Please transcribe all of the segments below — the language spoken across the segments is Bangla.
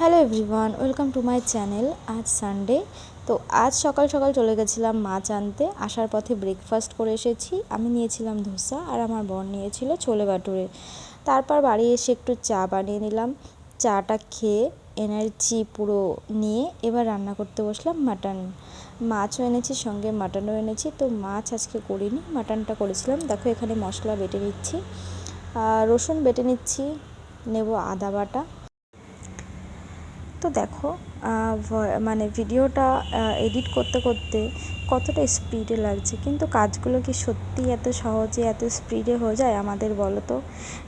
Hello everyone, welcome to my channel. আজ সানডে, তো আজ সকাল সকাল চলে গেছিলাম মাছ আনতে। আসার পথে ব্রেকফাস্ট করে এসেছি। আমি নিয়েছিলাম ধোসা আর আমার বোন নিয়েছিল ছোলে বাটুরে তারপর বাড়ি এসে একটু চা বানিয়ে নিলাম। চাটা খেয়ে এনার্জি পুরো নিয়ে এবার রান্না করতে বসলাম মাটন মাছও এনেছি, সঙ্গে মাটনও এনেছি। তো মাছ আজকে করিনি মাটনটা করেছিলাম। দেখো এখানে মশলা বেটে নিচ্ছি। রসুন বেটে নিচ্ছি, নেব আদা বাটা। তো দেখো মানে ভিডিওটা এডিট করতে করতে কতটা স্পিডে লাগছে? কিন্তু কাজগুলো কি সত্যি এত সহজে, এত স্পিডে হয়ে যায় আমাদের বলো তো?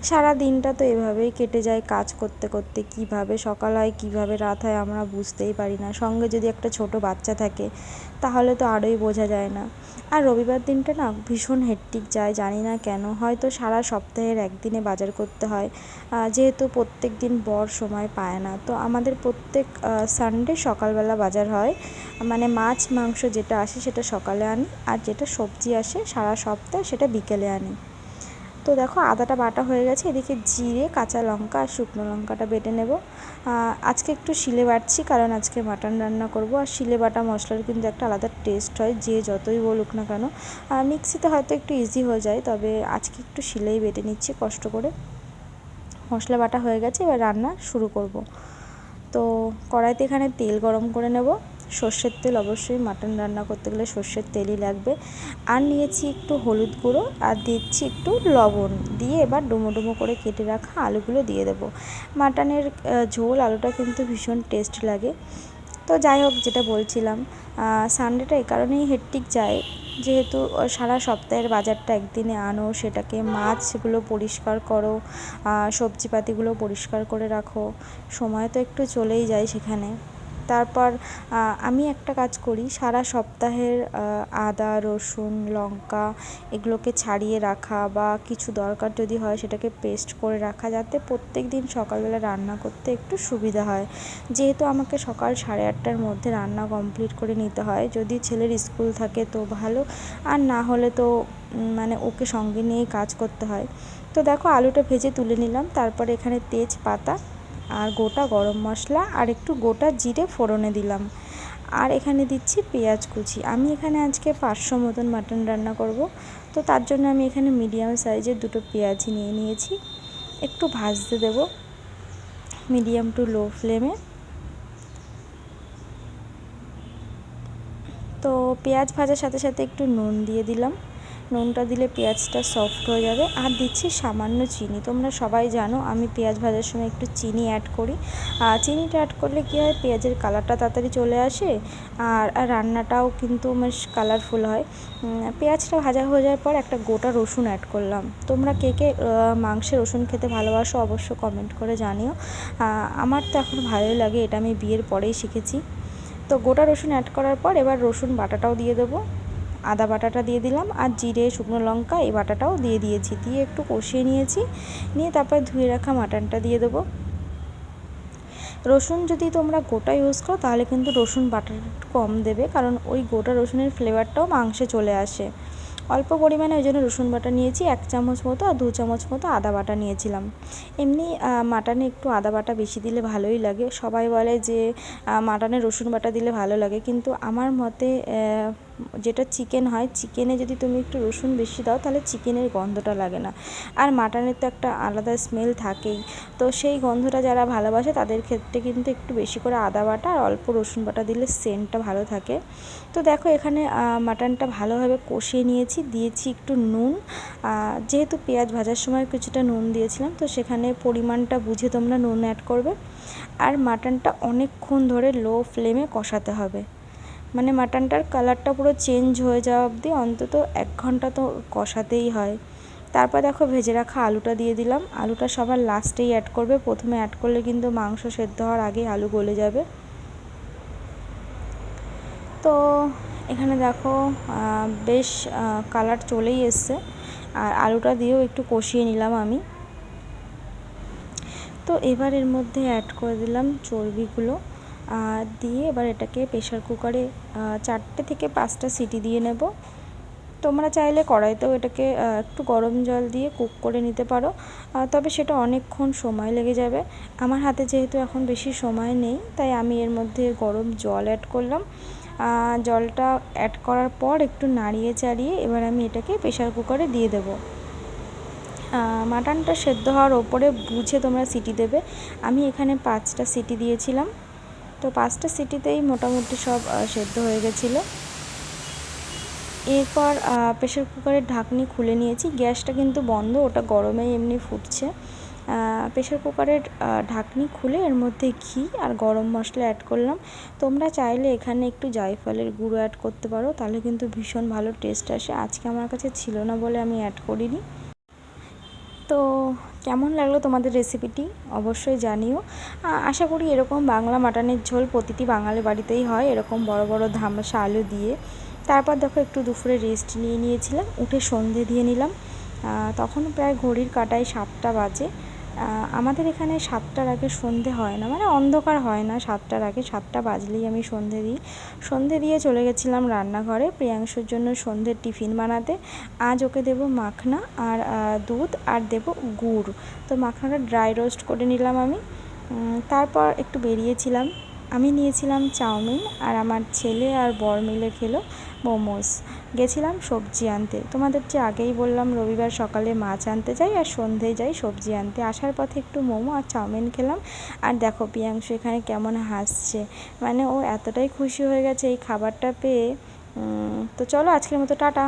সারা দিনটা তো এভাবেই কেটে যায় কাজ করতে করতে, কীভাবে সকাল হয়, কীভাবে রাত হয় আমরা বুঝতেই পারি না। সঙ্গে যদি একটা ছোট বাচ্চা থাকে, তাহলে তো আরোই বোঝা যায় না। আর রবিবার দিনটা না ভীষণ হেট্টিক যায়, জানি না কেন। হয়তো সারা সপ্তাহের একদিনে বাজার করতে হয়। যেহেতু প্রত্যেক দিন বর সময় পায় না, তো আমাদের প্রত্যেক সানডে সকালবেলা বাজার হয়। মানে মাছ, মাংস যেটা আসে সেটা সকালে আনি, আর যেটা সবজি আসে সারা সপ্তাহ সেটা বিকেলে আনি। তো দেখো আদাটা বাটা হয়ে গেছে, এদিকে জিরে, কাঁচা লঙ্কা আর শুকনো লঙ্কাটা বেটে নেব। আজকে একটু শিলে বাটছি কারণ আজকে মাটন রান্না করব। আর শিলে বাটা মশলার কিন্তু একটা আলাদা টেস্ট হয়, যে যতই বলুক না কেন। মিক্সিতে হয়তো একটু ইজি হয়ে যায়, তবে আজকে একটু শিলেই বেটে নিচ্ছি কষ্ট করে। মশলা বাটা হয়ে গেছে, এবার রান্না শুরু করব। তো কড়াইতে এখানে তেল গরম করে নেব। সর্ষের তেল অবশ্যই মাটন রান্না করতে গেলে সর্ষের তেলই লাগবে। আর নিয়েছি একটু হলুদ গুঁড়ো আর দিচ্ছি একটু লবণ। দিয়ে এবার ডুমো ডুমো করে কেটে রাখা আলুগুলো দিয়ে দেবো। মাটনের ঝোল আলুটা কিন্তু ভীষণ টেস্ট লাগে। তো যাই হোক, যেটা বলছিলাম সানডেটা এই কারণেই হেট্টিক যায়। যেহেতু সারা সপ্তাহের বাজারটা একদিনে আনো, সেটাকে মাছগুলো পরিষ্কার করো সবজিপাতিগুলো পরিষ্কার করে রাখো। সময় তো একটু চলেই যায় সেখানে। তারপর আমি একটা কাজ করি, সারা সপ্তাহের আদা, রসুন, লঙ্কা এগুলোকে ছাড়িয়ে রাখা বা কিছু দরকার যদি হয় সেটাকে পেস্ট করে রাখা যাতে প্রত্যেক দিন সকালবেলা রান্না করতে একটু সুবিধা হয়। যেহেতু আমাকে সকাল সাড়ে আটটার মধ্যে রান্না কমপ্লিট করে নিতে হয়, যদি ছেলের স্কুল থাকে তো ভালো, আর না হলে তো মানে ওকে সঙ্গে নিয়েই কাজ করতে হয়। তো দেখো, আলুটা ভেজে তুলে নিলাম, তারপর এখানে তেজপাতা আর গোটা গরম মশলা আর একটু গোটা জিরে ফোড়নে দিলাম। আর এখানে দিচ্ছি পেঁয়াজ কুচি। আমি এখানে আজকে পাঁচশো মতন মাটন রান্না করব। তো তার জন্য আমি এখানে মিডিয়াম সাইজের দুটো পেঁয়াজি নিয়ে নিয়েছি। একটু ভাজতে দেব। মিডিয়াম টু লো ফ্লেমে। তো পেঁয়াজ ভাজার সাথে সাথে একটু নুন দিয়ে দিলাম। নুনটা দিলে পেঁয়াজটা সফট হয়ে যাবে। আর দিচ্ছি সামান্য চিনি। তোমরা সবাই জানো আমি পেঁয়াজ ভাজার সময় একটু চিনি অ্যাড করি। আর চিনিটা অ্যাড করলে কী হয়, পেঁয়াজের কালারটা তাড়াতাড়ি চলে আসে। আর রান্নাটাও কিন্তু বেশ কালারফুল হয়। পেঁয়াজটা ভাজা হয়ে যাওয়ার পর একটা গোটা রসুন অ্যাড করলাম। তোমরা কে কে মাংসে রসুন খেতে ভালোবাসো অবশ্য কমেন্ট করে জানিও। আমার তো এখন ভালোই লাগে, এটা আমি বিয়ের পরেই শিখেছি। তো গোটা রসুন অ্যাড করার পর এবার রসুন বাটাটাও দিয়ে দেবো। আদা বাটাটা দিয়ে দিলাম আর জিরে, শুকনো লঙ্কা এই বাটাটাও দিয়ে দিয়েছি। দিয়ে একটু কষিয়ে নিয়েছি। নিয়ে তারপর ধুয়ে রাখা মাটনটা দিয়ে দেবো। রসুন যদি তোমরা গোটা ইউজ করো, তাহলে কিন্তু রসুন একটু কম দেবে, কারণ ওই গোটা রসুনের ফ্লেভারটাও মাংসে চলে আসে। অল্প পরিমাণে ওই জন্য রসুন বাটা নিয়েছি, এক চামচ মতো আর দু চামচ মতো আদা বাটা নিয়েছিলাম। এমনি মাটনে একটু আদা বাটা বেশি দিলে ভালোই লাগে। সবাই বলে যে মাটনে রসুন বাটা দিলে ভালো লাগে, কিন্তু আমার মতে যেটা চিকেন হয়, চিকেনে যদি তুমি একটু রসুন বেশি দাও, তাহলে চিকেনের গন্ধটা লাগে না। আর মাটনের তো একটা আলাদা স্মেল থাকেই। তো সেই গন্ধটা যারা ভালোবাসে, তাদের ক্ষেত্রে কিন্তু একটু বেশি করে আদা বাটা আর অল্প রসুন বাটা দিলে সেন্টটা ভালো থাকে। তো দেখো, এখানে মাটনটা ভালোভাবে কষিয়ে নিয়েছি। দিয়েছি একটু নুন। যেহেতু পেঁয়াজ ভাজার সময় কিছুটা নুন দিয়েছিলাম, তো সেখানে পরিমাণটা বুঝে তোমরা নুন অ্যাড করবে। আর মাটনটা অনেকক্ষণ ধরে লো ফ্লেমে কষাতে হবে। মানে মাটনটার কালারটা পুরো চেঞ্জ হয়ে যাওয়া অবধি অন্তত এক ঘণ্টা তো কষাতেই হয়। তারপর দেখো ভেজে রাখা আলুটা দিয়ে দিলাম। আলুটা সবার লাস্টেই অ্যাড করবে। প্রথমে অ্যাড করলে কিন্তু মাংস সেদ্ধ হওয়ার আগেই আলু গলে যাবে। তো এখানে দেখো বেশ কালার চলেই এসছে। আর আলুটা দিয়েও একটু কষিয়ে নিলাম আমি। তো এবার এর মধ্যে অ্যাড করে দিলাম চর্বিগুলো। দিয়ে এবার এটাকে প্রেশার কুকারে চারটে থেকে পাঁচটা সিটি দিয়ে নেব। তোমরা চাইলে কড়াইতেও এটাকে একটু গরম জল দিয়ে কুক করে নিতে পারো। তবে সেটা অনেকক্ষণ সময় লেগে যাবে। আমার হাতে যেহেতু এখন বেশি সময় নেই, তাই আমি এর মধ্যে গরম জল অ্যাড করলাম। জলটা অ্যাড করার পর একটু নাড়িয়ে চাড়িয়ে এবার আমি এটাকে প্রেশার কুকারে দিয়ে দেবো। মাটনটা সেদ্ধ হওয়ার ওপরে বুঝে তোমরা সিটি দেবে। আমি এখানে পাঁচটা সিটি দিয়েছিলাম। তো পাঁচটা সিটিতেই মোটামুটি সব সেদ্ধ হয়ে গেছিল। এরপর প্রেশার কুকারের ঢাকনি খুলে নিয়েছি। গ্যাসটা কিন্তু বন্ধ, ওটা গরমেই এমনি ফুটছে। প্রেশার কুকারের ঢাকনি খুলে এর মধ্যে ঘি আর গরম মশলা অ্যাড করলাম। তোমরা চাইলে এখানে একটু জায়ফলের গুঁড়ো অ্যাড করতে পারো, তাহলে কিন্তু ভীষণ ভালো টেস্ট আসে। আজকে আমার কাছে ছিল না বলে আমি অ্যাড করিনি। তো কেমন লাগল তোমাদের রেসিপিটি অবশ্যই জানিও। আশা করি এরকম বাংলা মাটনের ঝোল প্রতিটি বাঙালি বাড়িতেই হয়, এরকম বড় বড় ধামসা আলু দিয়ে। তারপর দেখো একটু দুপুরে রেস্ট নিয়ে নিয়েছিলাম, উঠে সন্ধে দিয়ে নিলাম। তখন প্রায় ঘড়ির কাটায় সাতটা বাজে। আমাদের এখানে সাতটার আগে সন্ধে হয় না মানে অন্ধকার হয় না সাতটার আগে, সাতটা বাজলেই আমি সন্ধে দিই। সন্ধে দিয়ে চলে গেছিলাম রান্নাঘরে, প্রিয়াংশুর জন্য সন্ধের টিফিন বানাতে। আজ ওকে দেবো মাখনা আর দুধ আর দেব গুড়। তো মাখনাটা ড্রাই রোস্ট করে নিলাম আমি। তারপর একটু বেরিয়েছিলাম। আমি নিয়েছিলাম চাউমিন আর আমার ছেলে আর বর মিলে খেলো মোমোস। গেছিলাম সবজি আনতে। তোমাদের যে আগেই বললাম রবিবার সকালে মাছ আনতে যাই আর সন্ধেয় যাই সবজি আনতে। আসার পথে একটু মোমো আর চাউমিন খেলাম। আর দেখো প্রিয়াংশু এখানে কেমন হাসছে। মানে ও এতটাই খুশি হয়ে গেছে এই খাবারটা পেয়ে। তো চলো আজকের মতো টাটা।